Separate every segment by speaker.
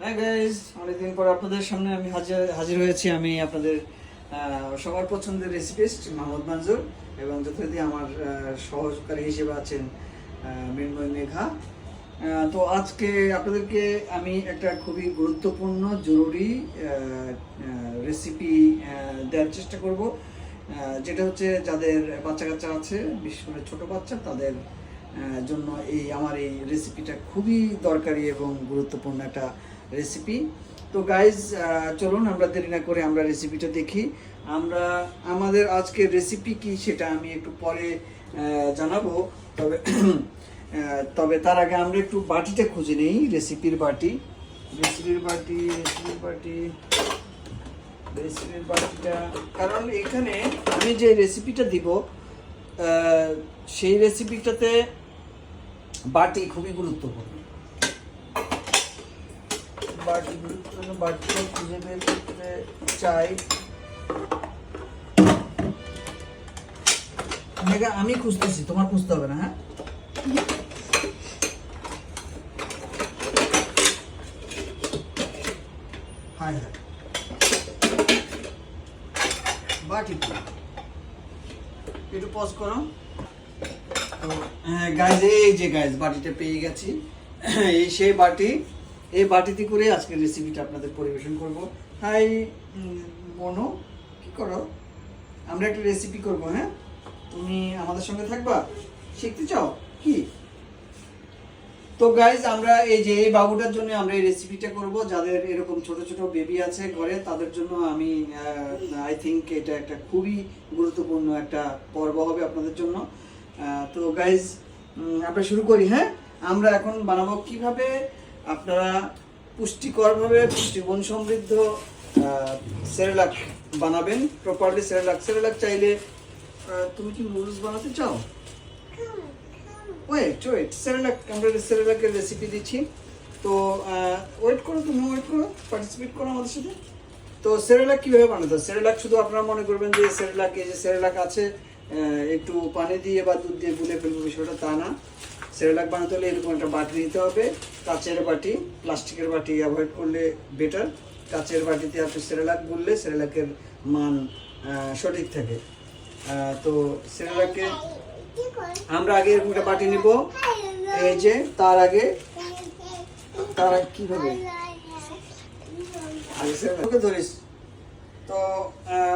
Speaker 1: হ্যাঁ গাইজ অনেকদিন পর আপনাদের সামনে আমি হাজির হাজির হয়েছি। আমি আপনাদের সবার পছন্দের রেসিপিস্ট মোহাম্মদ মঞ্জুর এবং যথারীতি আমার সহকারী হিসেবে আছেন মৃন্ময় মেঘা। তো আজকে আপনাদেরকে আমি একটা খুবই গুরুত্বপূর্ণ, জরুরি রেসিপি দেওয়ার চেষ্টা করব। যেটা হচ্ছে যাদের বাচ্চা কাচ্চা আছে, বিশেষ করে ছোট বাচ্চা, তাদের জন্য এই, আমার এই রেসিপিটা খুবই দরকারি এবং গুরুত্বপূর্ণ একটা রেসিপি তো গাইজ চলুন, আমরা দেরি না করে আমরা রেসিপিটা দেখি। আমরা, আমাদের আজকের রেসিপি কি সেটা আমি একটু পরে জানাব। তবে তবে তার আগে আমরা একটু বাটিটা খুঁজে নেই রেসিপির বাটি। রেসিপির বাটি রেসিপির বাটি রেসিপির বাটিটা। কারণ এখানে আমি যে রেসিপিটা দিব সেই রেসিপিটাতে বাটি খুবই গুরুত্বপূর্ণ। খুঁজে বের করতে চাই। আমি খুঁজতেছি, তোমার খুঁজতে হবে না হ্যাঁ? হায় হায় একটু পজ করো। তো হ্যাঁ গাইজ এই যে গাইজ বাটিটা পেয়ে গেছি। এই সেই বাটি এই বাটিতে করে আজকের রেসিপিটা আপনাদের পরিবেশন করব। উম, মনো কি করো? আমরা একটা রেসিপি করব হ্যাঁ? তুমি আমাদের সঙ্গে থাকবা? শিখতে চাও? কি? তো গাইজ আমরা এই যে এই বাবুটার জন্য আমরা এই রেসিপিটা করব। যাদের এরকম ছোট ছোট বেবি আছে ঘরে তাদের জন্য আমি আই থিঙ্ক এটা একটা খুবই গুরুত্বপূর্ণ একটা পর্ব হবে আপনাদের জন্য। তো গাইজ আমরা শুরু করি হ্যাঁ? আমরা এখন বানাবো কীভাবে আপনারা পুষ্টিকরভাবে পুষ্টিগুণ সমৃদ্ধ সেরেলাক বানাবেন প্রপারলি সেরেলাক। সেরেলাক চাইলে তুমি কি নুডলস বানাতে চাও? ওয়েট ওয়েট সেরেলাক, আমরা সেরেলাকের রেসিপি দিচ্ছি। তো ওয়েট করো তুমি ওয়েট করো পার্টিসিপেট করো আমাদের সাথে। তো সেরেলাক কীভাবে বানাতে হয়? সেরেলাক শুধু আপনারা মনে করবেন যে সেরেলাক, এই যে সেরেলাক আছে একটু পানি দিয়ে বা দুধ দিয়ে গুলে ফেলব বিষয়টা, তা না। সেরেলাক বানাতে হলে এরকম একটা বাটি নিতে হবে। কাচের বাটি প্লাস্টিকের বাটি অ্যাভয়েড করলে বেটার কাচের বাটিতে আপনি সেরেলাক গুললে সেরেলাকের মান সঠিক থাকে। তো সেরেলাকে আমরা আগে এরকম একটা বাটি নিব। এই যে, তার আগে তার আগে কীভাবে? আগে সেরেলাককে ধরিস। তো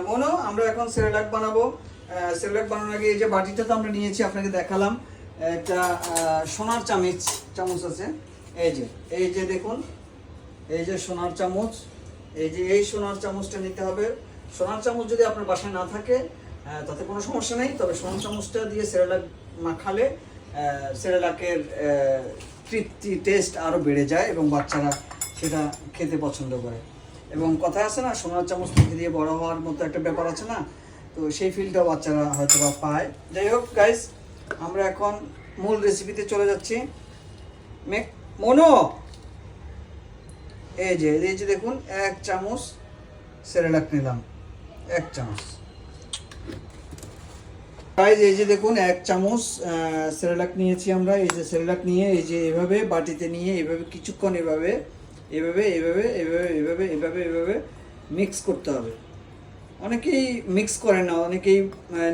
Speaker 1: মনো, আমরা এখন সেরেলাক বানাবো। সেরেলাক বানানোর আগে এই যে বাটিটা তো আমরা নিয়েছি, আপনাকে দেখালাম। একটা সোনার চামচ চামচ আছে। এই যে এই যে দেখুন, এই যে সোনার চামচ, এই যে এই সোনার চামচটা নিতে হবে। সোনার চামচ যদি আপনার বাসায় না থাকে তাতে কোনো সমস্যা নেই, তবে সোনার চামচটা দিয়ে সেরেলাক মাখালে সেরেলাকের তৃপ্তি টেস্ট আরও বেড়ে যায় এবং বাচ্চারা সেটা খেতে পছন্দ করে। এবং কথা আছে না, সোনার চামচ থেকে দিয়ে বড় হওয়ার মতো একটা ব্যাপার আছে না, তো সেই ফিলটা বাচ্চারা হয়তো বা পায়। যাই হোক গাইস আমরা এখন মূল রেসিপিতে চলে যাচ্ছি। মনো! এই যে এই যে দেখুন, এক চামচ সেরেলাক নিলাম। এক চামচ। গাইজ এই যে দেখুন, এক চামচ সেরেলাক নিয়েছি আমরা। এই যে সেরেলাক নিয়ে, এই যে এভাবে বাটিতে নিয়ে, এভাবে কিছুক্ষণ এভাবে এভাবে এভাবে এভাবে এভাবে এভাবে এভাবে মিক্স করতে হবে। অনেকেই মিক্স করে না, অনেকেই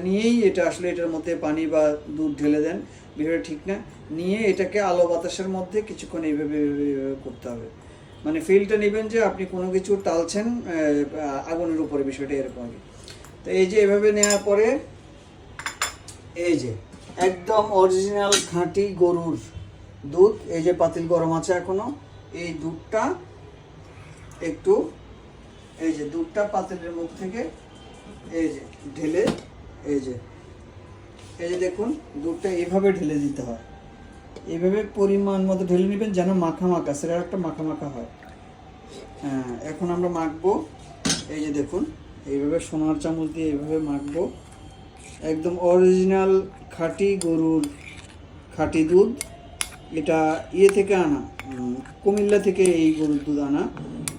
Speaker 1: নিয়েই এটা আসলে এটার মধ্যে পানি বা দুধ ঢেলে দেন, বিষয়টা ঠিক না। নিয়ে এটাকে আলো বাতাসের মধ্যে কিছুক্ষণ এইভাবে করতে হবে। মানে ফিলটা নেবেন যে আপনি কোনো কিছু টালছেন আগুনের উপরে, বিষয়টা এরকম আর তো এই যে এভাবে নেওয়ার পরে, এই যে একদম অরিজিনাল খাঁটি গরুর দুধ, এই যে পাতিল গরম আছে এখনও, এই দুধটা একটু এই যে দুধটা পাতিলের মুখ থেকে এই যে ঢেলে, এই যে এই যে দেখুন, দুধটা এইভাবে ঢেলে দিতে হয়। এইভাবে পরিমাণ মতো ঢেলে নেবেন যেন মাখা মাখা সেটা একটা মাখা মাখা হয়। হ্যাঁ এখন আমরা মাখবো, এই যে দেখুন, এইভাবে সোনার চামচ দিয়ে এইভাবে মাখবো। একদম অরিজিনাল খাঁটি গরুর খাঁটি দুধ। এটা ইয়ে থেকে আনা কুমিল্লা থেকে এই গরুর দুধ আনা।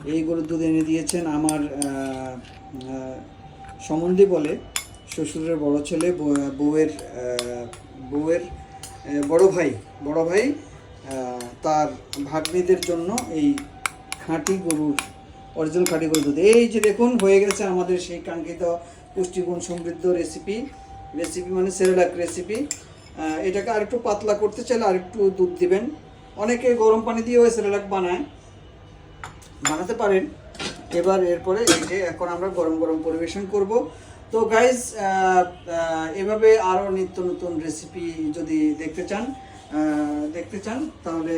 Speaker 1: এই গরুর দুধ এনে দিয়েছেন আমার আহ, বলে শ্বশুরের বড় ছেলে বউয়ের বউয়ের বড় ভাই বড় ভাই তার ভাগ্নিদের জন্য এই খাঁটি গরুর অরিজিনাল খাঁটি গরুর দুধ। এই যে দেখুন হয়ে গেছে আমাদের সেই কাঙ্ক্ষিত পুষ্টিগুণ সমৃদ্ধ রেসিপি রেসিপি মানে সেরেলাক রেসিপি এটাকে আরেকটু পাতলা করতে চাইলে আরেকটু দুধ দিবেন। অনেকে গরম পানি দিয়েও সেরেলাক বানায়। বানাতে পারেন। এবার এরপরে এই যে এখন আমরা গরম গরম পরিবেশন করব। তো গাইজ এভাবে আরও নিত্য নতুন রেসিপি যদি দেখতে চান দেখতে চান, তাহলে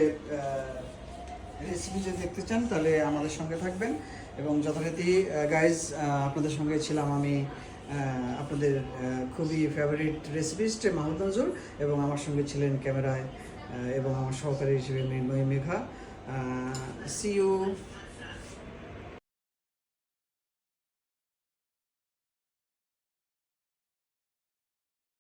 Speaker 1: রেসিপি যদি দেখতে চান, তাহলে আমাদের সঙ্গে থাকবেন। এবং যথারীতি গাইজ আপনাদের সঙ্গে ছিলাম আমি আপনাদের খুবই ফেভারিট রেসিপিস্ট মাহমুদ নজরুল এবং আমার সঙ্গে ছিলেন ক্যামেরায় এবং আমার সহকারী হিসেবে মেঘা। C you